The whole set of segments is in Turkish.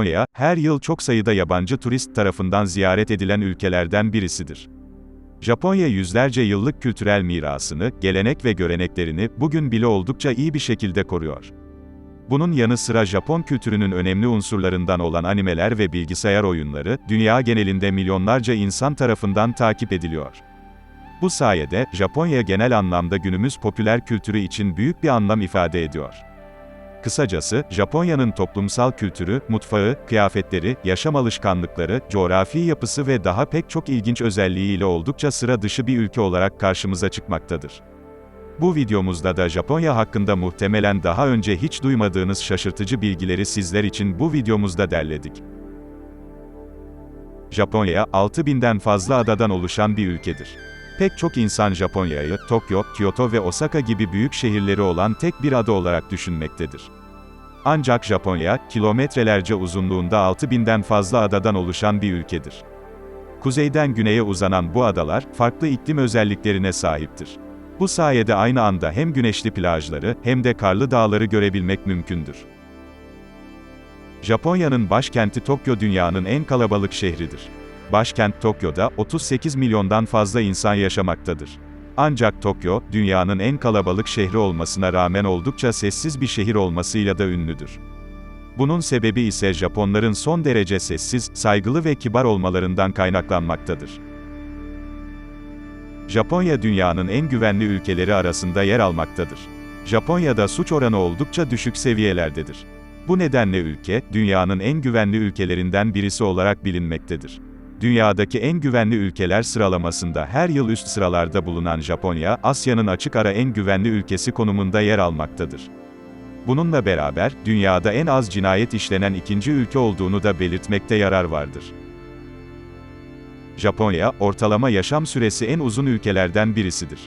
Japonya, her yıl çok sayıda yabancı turist tarafından ziyaret edilen ülkelerden birisidir. Japonya yüzlerce yıllık kültürel mirasını, gelenek ve göreneklerini bugün bile oldukça iyi bir şekilde koruyor. Bunun yanı sıra Japon kültürünün önemli unsurlarından olan animeler ve bilgisayar oyunları, dünya genelinde milyonlarca insan tarafından takip ediliyor. Bu sayede, Japonya genel anlamda günümüz popüler kültürü için büyük bir anlam ifade ediyor. Kısacası, Japonya'nın toplumsal kültürü, mutfağı, kıyafetleri, yaşam alışkanlıkları, coğrafi yapısı ve daha pek çok ilginç özelliğiyle oldukça sıra dışı bir ülke olarak karşımıza çıkmaktadır. Bu videomuzda da Japonya hakkında muhtemelen daha önce hiç duymadığınız şaşırtıcı bilgileri sizler için bu videomuzda derledik. Japonya, 6000'den fazla adadan oluşan bir ülkedir. Pek çok insan Japonya'yı, Tokyo, Kyoto ve Osaka gibi büyük şehirleri olan tek bir ada olarak düşünmektedir. Ancak Japonya, kilometrelerce uzunluğunda 6000'den fazla adadan oluşan bir ülkedir. Kuzeyden güneye uzanan bu adalar, farklı iklim özelliklerine sahiptir. Bu sayede aynı anda hem güneşli plajları, hem de karlı dağları görebilmek mümkündür. Japonya'nın başkenti Tokyo dünyanın en kalabalık şehridir. Başkent Tokyo'da 38 milyondan fazla insan yaşamaktadır. Ancak Tokyo, dünyanın en kalabalık şehri olmasına rağmen oldukça sessiz bir şehir olmasıyla da ünlüdür. Bunun sebebi ise Japonların son derece sessiz, saygılı ve kibar olmalarından kaynaklanmaktadır. Japonya dünyanın en güvenli ülkeleri arasında yer almaktadır. Japonya'da suç oranı oldukça düşük seviyelerdedir. Bu nedenle ülke, dünyanın en güvenli ülkelerinden birisi olarak bilinmektedir. Dünyadaki en güvenli ülkeler sıralamasında her yıl üst sıralarda bulunan Japonya, Asya'nın açık ara en güvenli ülkesi konumunda yer almaktadır. Bununla beraber, dünyada en az cinayet işlenen ikinci ülke olduğunu da belirtmekte yarar vardır. Japonya, ortalama yaşam süresi en uzun ülkelerden birisidir.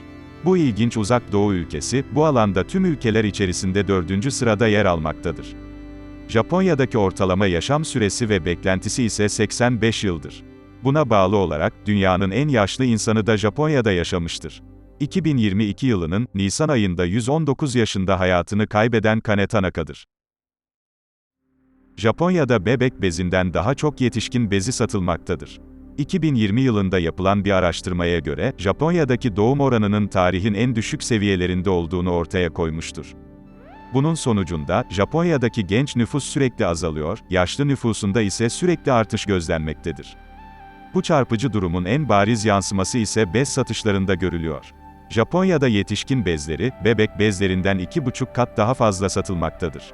Bu ilginç uzak doğu ülkesi, bu alanda tüm ülkeler içerisinde dördüncü sırada yer almaktadır. Japonya'daki ortalama yaşam süresi ve beklentisi ise 85 yıldır. Buna bağlı olarak, dünyanın en yaşlı insanı da Japonya'da yaşamıştır. 2022 yılının, Nisan ayında 119 yaşında hayatını kaybeden Kane Tanaka'dır. Japonya'da bebek bezinden daha çok yetişkin bezi satılmaktadır. 2020 yılında yapılan bir araştırmaya göre, Japonya'daki doğum oranının tarihin en düşük seviyelerinde olduğunu ortaya koymuştur. Bunun sonucunda, Japonya'daki genç nüfus sürekli azalıyor, yaşlı nüfusunda ise sürekli artış gözlenmektedir. Bu çarpıcı durumun en bariz yansıması ise bez satışlarında görülüyor. Japonya'da yetişkin bezleri, bebek bezlerinden 2,5 kat daha fazla satılmaktadır.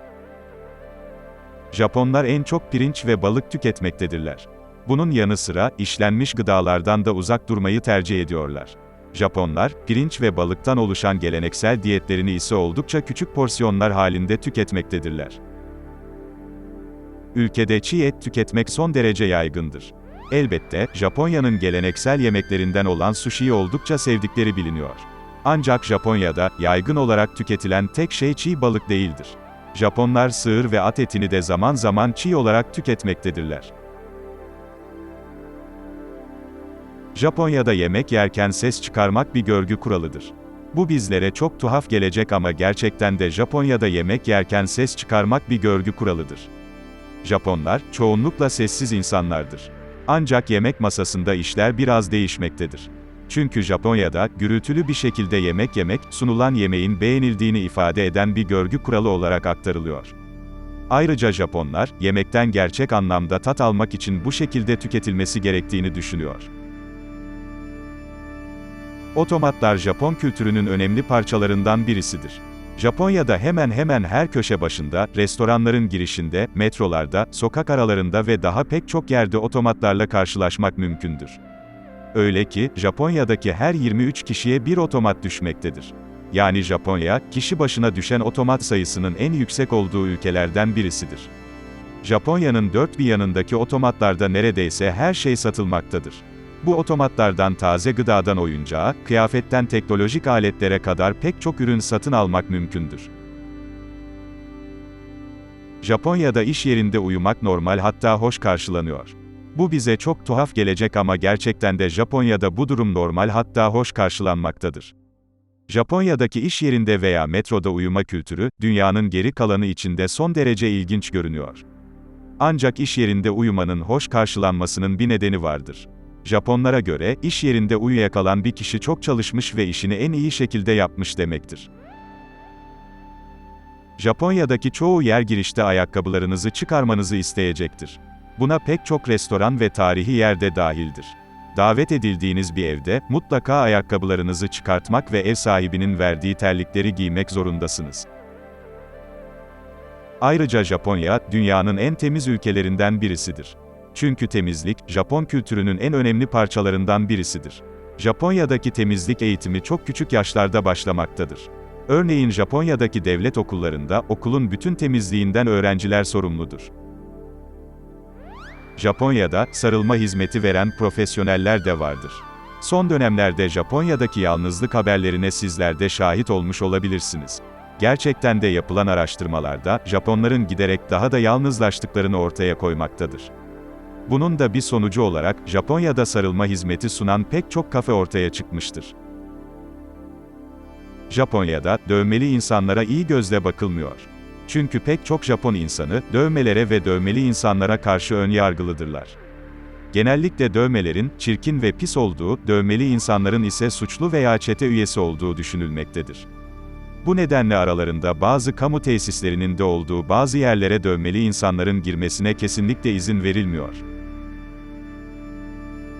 Japonlar en çok pirinç ve balık tüketmektedirler. Bunun yanı sıra, işlenmiş gıdalardan da uzak durmayı tercih ediyorlar. Japonlar, pirinç ve balıktan oluşan geleneksel diyetlerini ise oldukça küçük porsiyonlar halinde tüketmektedirler. Ülkede çiğ et tüketmek son derece yaygındır. Elbette, Japonya'nın geleneksel yemeklerinden olan sushi'yi oldukça sevdikleri biliniyor. Ancak Japonya'da, yaygın olarak tüketilen tek şey çiğ balık değildir. Japonlar sığır ve at etini de zaman zaman çiğ olarak tüketmektedirler. Japonya'da yemek yerken ses çıkarmak bir görgü kuralıdır. Bu bizlere çok tuhaf gelecek ama gerçekten de Japonya'da yemek yerken ses çıkarmak bir görgü kuralıdır. Japonlar, çoğunlukla sessiz insanlardır. Ancak yemek masasında işler biraz değişmektedir. Çünkü Japonya'da, gürültülü bir şekilde yemek yemek, sunulan yemeğin beğenildiğini ifade eden bir görgü kuralı olarak aktarılıyor. Ayrıca Japonlar, yemekten gerçek anlamda tat almak için bu şekilde tüketilmesi gerektiğini düşünüyor. Otomatlar Japon kültürünün önemli parçalarından birisidir. Japonya'da hemen hemen her köşe başında, restoranların girişinde, metrolarda, sokak aralarında ve daha pek çok yerde otomatlarla karşılaşmak mümkündür. Öyle ki, Japonya'daki her 23 kişiye bir otomat düşmektedir. Yani Japonya, kişi başına düşen otomat sayısının en yüksek olduğu ülkelerden birisidir. Japonya'nın dört bir yanındaki otomatlarda neredeyse her şey satılmaktadır. Bu otomatlardan taze gıdadan oyuncağa, kıyafetten teknolojik aletlere kadar pek çok ürün satın almak mümkündür. Japonya'da iş yerinde uyumak normal hatta hoş karşılanıyor. Bu bize çok tuhaf gelecek ama gerçekten de Japonya'da bu durum normal hatta hoş karşılanmaktadır. Japonya'daki iş yerinde veya metroda uyuma kültürü, dünyanın geri kalanı içinde son derece ilginç görünüyor. Ancak iş yerinde uyumanın hoş karşılanmasının bir nedeni vardır. Japonlara göre, iş yerinde uyuyakalan bir kişi çok çalışmış ve işini en iyi şekilde yapmış demektir. Japonya'daki çoğu yer girişte ayakkabılarınızı çıkarmanızı isteyecektir. Buna pek çok restoran ve tarihi yerde dahildir. Davet edildiğiniz bir evde, mutlaka ayakkabılarınızı çıkartmak ve ev sahibinin verdiği terlikleri giymek zorundasınız. Ayrıca Japonya, dünyanın en temiz ülkelerinden birisidir. Çünkü temizlik, Japon kültürünün en önemli parçalarından birisidir. Japonya'daki temizlik eğitimi çok küçük yaşlarda başlamaktadır. Örneğin Japonya'daki devlet okullarında, okulun bütün temizliğinden öğrenciler sorumludur. Japonya'da, sarılma hizmeti veren profesyoneller de vardır. Son dönemlerde Japonya'daki yalnızlık haberlerine sizler de şahit olmuş olabilirsiniz. Gerçekten de yapılan araştırmalarda, Japonların giderek daha da yalnızlaştıklarını ortaya koymaktadır. Bunun da bir sonucu olarak, Japonya'da sarılma hizmeti sunan pek çok kafe ortaya çıkmıştır. Japonya'da, dövmeli insanlara iyi gözle bakılmıyor. Çünkü pek çok Japon insanı, dövmelere ve dövmeli insanlara karşı ön yargılıdırlar. Genellikle dövmelerin, çirkin ve pis olduğu, dövmeli insanların ise suçlu veya çete üyesi olduğu düşünülmektedir. Bu nedenle aralarında bazı kamu tesislerinin de olduğu bazı yerlere dövmeli insanların girmesine kesinlikle izin verilmiyor.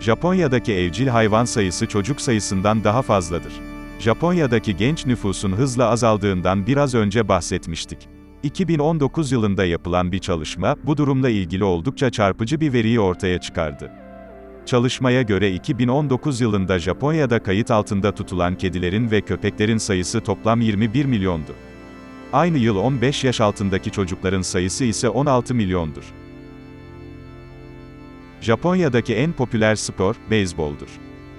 Japonya'daki evcil hayvan sayısı çocuk sayısından daha fazladır. Japonya'daki genç nüfusun hızla azaldığından biraz önce bahsetmiştik. 2019 yılında yapılan bir çalışma, bu durumla ilgili oldukça çarpıcı bir veriyi ortaya çıkardı. Çalışmaya göre 2019 yılında Japonya'da kayıt altında tutulan kedilerin ve köpeklerin sayısı toplam 21 milyondu. Aynı yıl 15 yaş altındaki çocukların sayısı ise 16 milyondur. Japonya'daki en popüler spor, beyzboldur.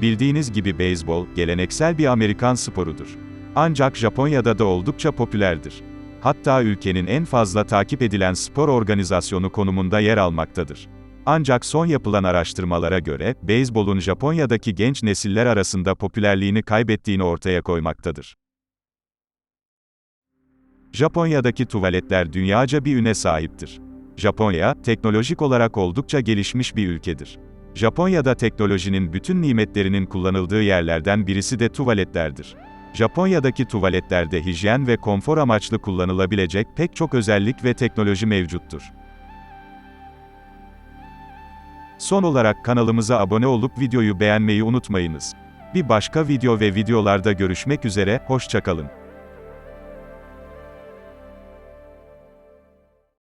Bildiğiniz gibi beyzbol, geleneksel bir Amerikan sporudur. Ancak Japonya'da da oldukça popülerdir. Hatta ülkenin en fazla takip edilen spor organizasyonu konumunda yer almaktadır. Ancak son yapılan araştırmalara göre, beyzbolun Japonya'daki genç nesiller arasında popülerliğini kaybettiğini ortaya koymaktadır. Japonya'daki tuvaletler dünyaca bir üne sahiptir. Japonya, teknolojik olarak oldukça gelişmiş bir ülkedir. Japonya'da teknolojinin bütün nimetlerinin kullanıldığı yerlerden birisi de tuvaletlerdir. Japonya'daki tuvaletlerde hijyen ve konfor amaçlı kullanılabilecek pek çok özellik ve teknoloji mevcuttur. Son olarak kanalımıza abone olup videoyu beğenmeyi unutmayınız. Bir başka video ve videolarda görüşmek üzere, hoşçakalın.